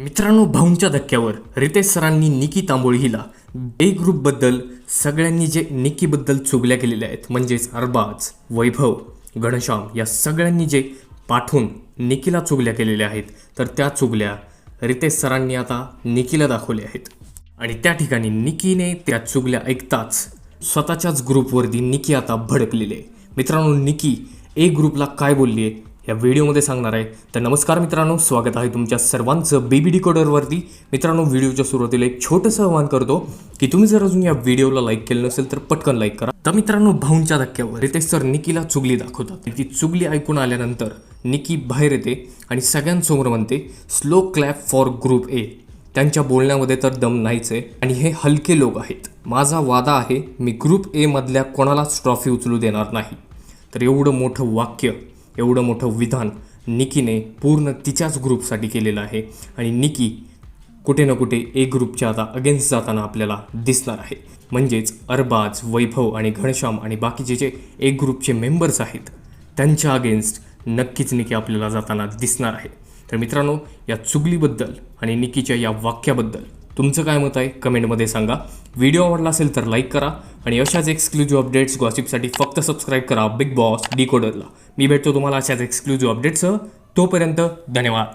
मित्रांनो भाऊंच्या धक्क्यावर रितेश सरांनी निकी तांबोळी हिला बे ग्रुपबद्दल सगळ्यांनी जे निकीबद्दल चुगल्या केलेल्या आहेत म्हणजेच अरबाज वैभव घनश्याम या सगळ्यांनी जे पाठवून निकीला चुगल्या केलेल्या आहेत तर त्या चुगल्या रितेश सरांनी आता निकीला दाखवल्या आहेत. आणि त्या ठिकाणी निकीने त्या चुगल्या ऐकताच स्वतःच्याच ग्रुपवरती निकी आता भडकलेली आहे. मित्रांनो निकी ए ग्रुपला काय बोलली आहे? या व्हिडिओमध्ये सांगणार आहे. तर नमस्कार मित्रांनो स्वागत आहे तुमच्या सर्वांचं बेबी डिकोडरवरती मित्रांनो व्हिडिओच्या सुरुवातीला एक छोटंसं आवाहन करतो की तुम्ही जर अजून या व्हिडिओला लाईक केलं नसेल तर पटकन लाईक करा. तर मित्रांनो भाऊंच्या धक्क्यावर रितेश सर निकीला चुगली दाखवतात. ती चुगली ऐकून आल्यानंतर निकी बाहेर येते आणि सगळ्यांसमोर म्हणते slow clap for group A त्यांच्या बोलण्यामध्ये तर दम नाहीच आहे आणि हे हलके लोक आहेत. माझा वादा आहे मी ग्रुप ए मधल्या कोणालाच ट्रॉफी उचलू देणार नाही. तर एवढं मोठं वाक्य एवढं मोठं विधान निकीने पूर्ण तिच्याच ग्रुपसाठी केलेलं आहे. आणि निकी कुठे ना कुठे ए ग्रुपच्या आता अगेन्स्ट जाताना आपल्याला दिसणार आहे. म्हणजेच अरबाज वैभव आणि घनश्याम आणि बाकीचे जे ए ग्रुपचे मेंबर्स आहेत त्यांच्या अगेन्स्ट नक्कीच निकी आपल्याला जाताना दिसणार आहे. तर मित्रांनो या चुगलीबद्दल आणि निकीच्या या वाक्याबद्दल तुमचं काय मत आहे? कमेंटमध्ये सांगा. व्हिडिओ आवडला असेल तर लाईक करा आणि अशाच एक्सक्लुझिव्ह अपडेट्स गॉसिपसाठी फक्त सबस्क्राईब करा. बिग बॉस डिकोडरला मी भेटतो तुम्हाला अशाच एक्सक्लुझिव्ह अपडेट्ससह तोपर्यंत धन्यवाद.